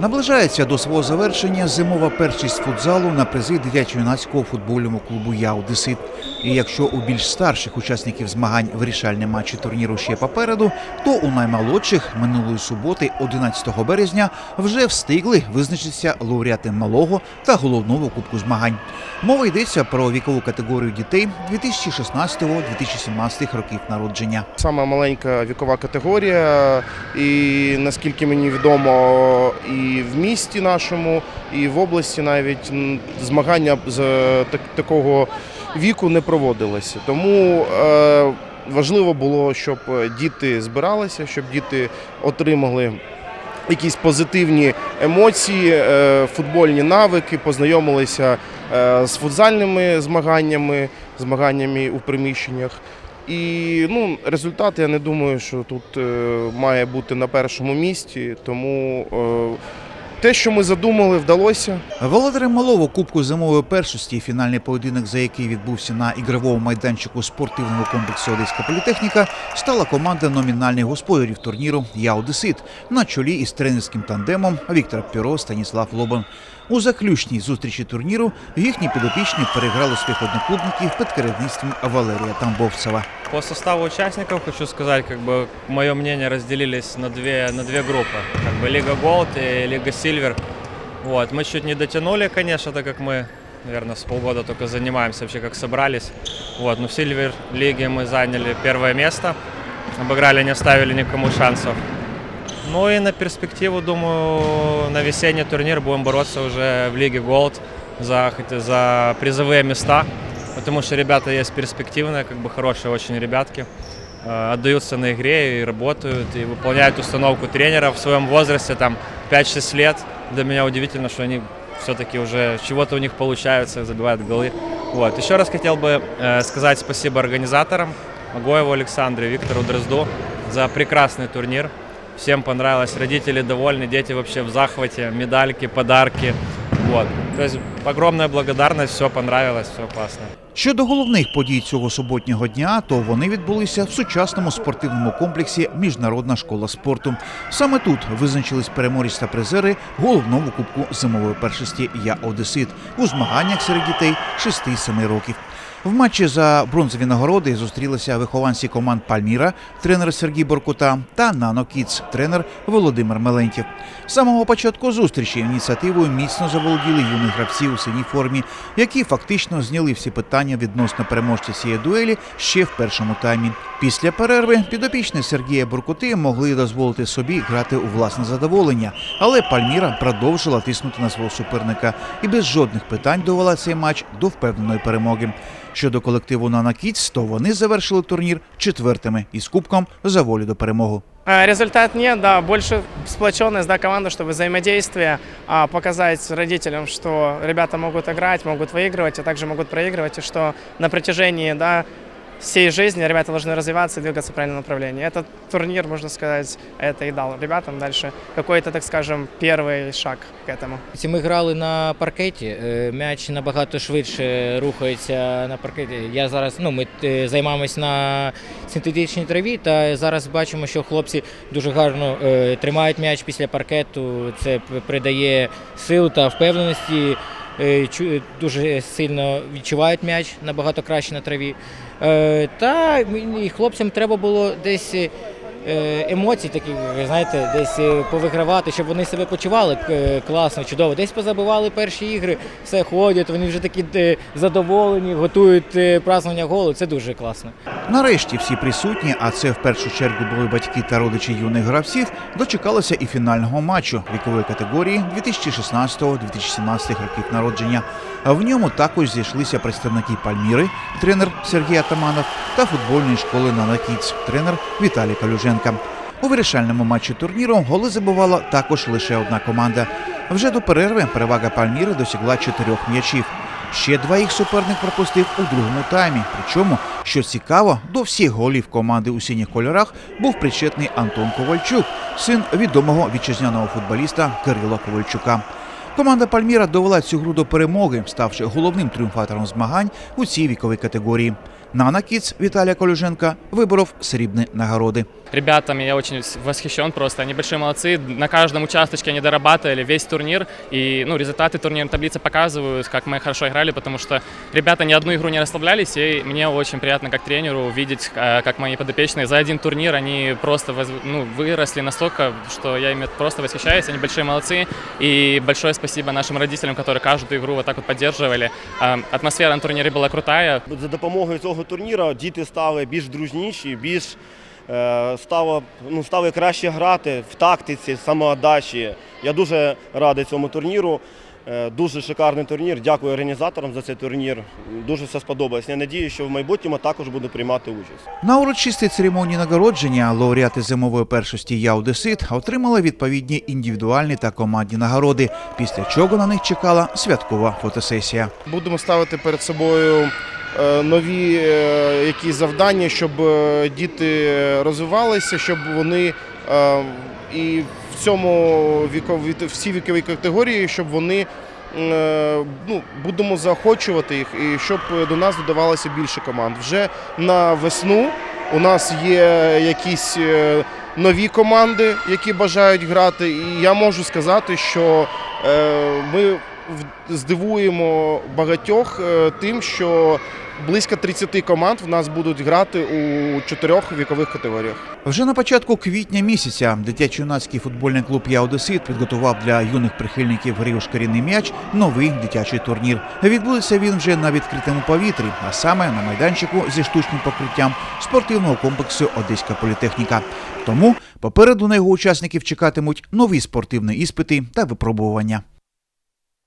Наближається до свого завершення зимова першість футзалу на призи дитячо-юнацького футбольного клубу «Я Одесит». І якщо у більш старших учасників змагань вирішальні матчі турніру ще попереду, то у наймолодших минулої суботи, 11 березня, вже встигли визначитися лауреати малого та головного кубку змагань. Мова йдеться про вікову категорію дітей 2016-2017 років народження. Саме маленька вікова категорія, і наскільки мені відомо, і в місті нашому, і в області навіть змагання з е, так- такого віку не проводилися. Тому е, важливо було, щоб діти збиралися, щоб діти отримали. Якісь позитивні емоції, е, футбольні навики, познайомилися е, з футзальними змаганнями, змаганнями у приміщеннях. І ну, результат, я не думаю, що тут е, має бути на першому місці. Тому е, те, що ми задумали, вдалося. Володарем малого кубку зимової першості, фінальний поєдинок, за який відбувся на ігровому майданчику спортивного комплексу Одеська політехніка, стала команда номінальних господарів турніру Я Одесит на чолі із тренерським тандемом Віктор Піро Станіслав Лобан. У заключній зустрічі турніру їхні підопічні переграли своїх одноклубників під керівництвом Валерія Тамбовцева. По составу участников хочу сказать, как бы мое мнение разделились на две, на две группы. Как бы Лига Голд и Лига Сильвер. Вот. Мы чуть не дотянули, конечно, так как мы, наверное, с полгода только занимаемся, вообще как собрались. Вот. Но в Сильвер Лиге мы заняли первое место. Обыграли, не оставили никому шансов. Ну и на перспективу, думаю, на весенний турнир будем бороться уже в Лиге Голд за, за призовые места. Потому что ребята есть перспективные, как бы хорошие очень ребятки. Э, Отдаются на игре и работают, и выполняют установку тренера в своем возрасте, там 5-6 лет. Для меня удивительно, что они все-таки уже чего-то у них получается, забивают голы. Вот. Еще раз хотел бы э, сказать спасибо организаторам, Магоеву Александру, Виктору Дрозду за прекрасный турнир. Всем понравилось, родители довольны, дети вообще в захвате, медальки, подарки. Вот. То есть огромная благодарность, все понравилось, все классно. Щодо головних подій цього суботнього дня, то вони відбулися в сучасному спортивному комплексі Міжнародна школа спорту. Саме тут визначились переможці та призери головного кубку зимової першості Я Одесит у змаганнях серед дітей 6-7 років. В матчі за бронзові нагороди зустрілися вихованці команд Пальміра, тренер Сергій Боркута та Нано Кіц, тренер Володимир Мелентів. З самого початку зустрічі ініціативою міцно заволоділи юні гравці у синій формі, які фактично зняли всі питання відносно переможця цієї дуелі ще в першому таймі. Після перерви підопічні Сергія Буркути могли дозволити собі грати у власне задоволення, але Пальміра продовжила тиснути на свого суперника і без жодних питань довела цей матч до впевненої перемоги. Щодо колективу Нана Кітс, то вони завершили турнір четвертими із кубком за волю до перемоги. А, Результат нет, да, больше сплоченность, да, команда, чтобы взаимодействие, а, показать родителям, что ребята могут играть, могут выигрывать, а также могут проигрывать, и что на протяжении, да, всей жизни ребята должны развиваться и двигаться в правильном направлении. Этот турнир, можно сказать, это и дал ребятам дальше какой-то, так скажем, первый шаг к этому. Ці Ми грали на паркеті. е, М'яч набагато швидше рухається на паркеті. Я зараз ну ми е, займаємось на синтетичній траві, та зараз бачимо, що хлопці дуже гарно е, тримають м'яч після паркету. Це п- придає сил та впевненості. Е, чу- Дуже сильно відчувають м'яч набагато краще на траві. Е, Та і хлопцям треба було десь. е, е, емоцій ви знаєте, десь е, повигравати, щоб вони себе почували е, класно, чудово. Десь позабивали перші ігри, все ходять, вони вже такі е, задоволені, готують е, празднування голу. Це дуже класно. Нарешті всі присутні, а це в першу чергу були батьки та родичі юних гравців, дочекалися і фінального матчу вікової категорії 2016-2017 років народження. В ньому також зійшлися представники Пальміри, тренер Сергій Атаманов та футбольної школи Нанакіц, тренер Віталій Калюженка. У вирішальному матчі турніру голи забувала також лише одна команда. Вже до перерви перевага Пальміри досягла чотирьох м'ячів. Ще два їх суперник пропустив у другому таймі. Причому, що цікаво, до всіх голів команди у синіх кольорах був причетний Антон Ковальчук, син відомого вітчизняного футболіста Кирила Ковальчука. Команда Пальміра довела цю гру до перемоги, ставши головним тріумфатором змагань у цій віковій категорії. Нана Кіц Віталія Колюженка виборов срібні нагороди. Ребятами я очень восхищен просто. Они большие молодцы. На каждом участочке они дорабатывали весь турнир. И ну, результаты турнирной таблицы показывают, как мы хорошо играли, потому что ребята ни одну игру не расслаблялись. И мне очень приятно как тренеру видеть, э, как мои подопечные за один турнир они просто воз- ну, выросли настолько, что я ими просто восхищаюсь. Они большие молодцы. И большое спасибо нашим родителям, которые каждую игру вот так вот поддерживали. Э, Атмосфера на турнире была крутая. За допомогою цього турніру діти стали більш дружніші, більш е, стало, ну, стали краще грати в тактиці, самоотдачі. Я дуже радий цьому турніру. Е, Дуже шикарний турнір. Дякую організаторам за цей турнір. Дуже все сподобалось. Я надію, що в майбутньому також буду приймати участь. На урочистій церемонії нагородження лауреати зимової першості «Я Одесит» отримали відповідні індивідуальні та командні нагороди, після чого на них чекала святкова фотосесія. Будемо ставити перед собою нові е, якісь завдання, щоб е, діти розвивалися, щоб вони е, і в цьому вікові всі вікові категорії, щоб вони е, ну, будемо заохочувати їх і щоб до нас додавалося більше команд. Вже на весну у нас є якісь е, нові команди, які бажають грати. І я можу сказати, що е, ми здивуємо багатьох е, тим, що близько 30 команд в нас будуть грати у чотирьох вікових категоріях. Вже на початку квітня місяця дитячо-юнацький футбольний клуб «Я Одесит» підготував для юних прихильників гри у шкіряний м'яч новий дитячий турнір. Відбудеться він вже на відкритому повітрі, а саме на майданчику зі штучним покриттям спортивного комплексу Одеська політехніка. Тому попереду на його учасників чекатимуть нові спортивні іспити та випробування.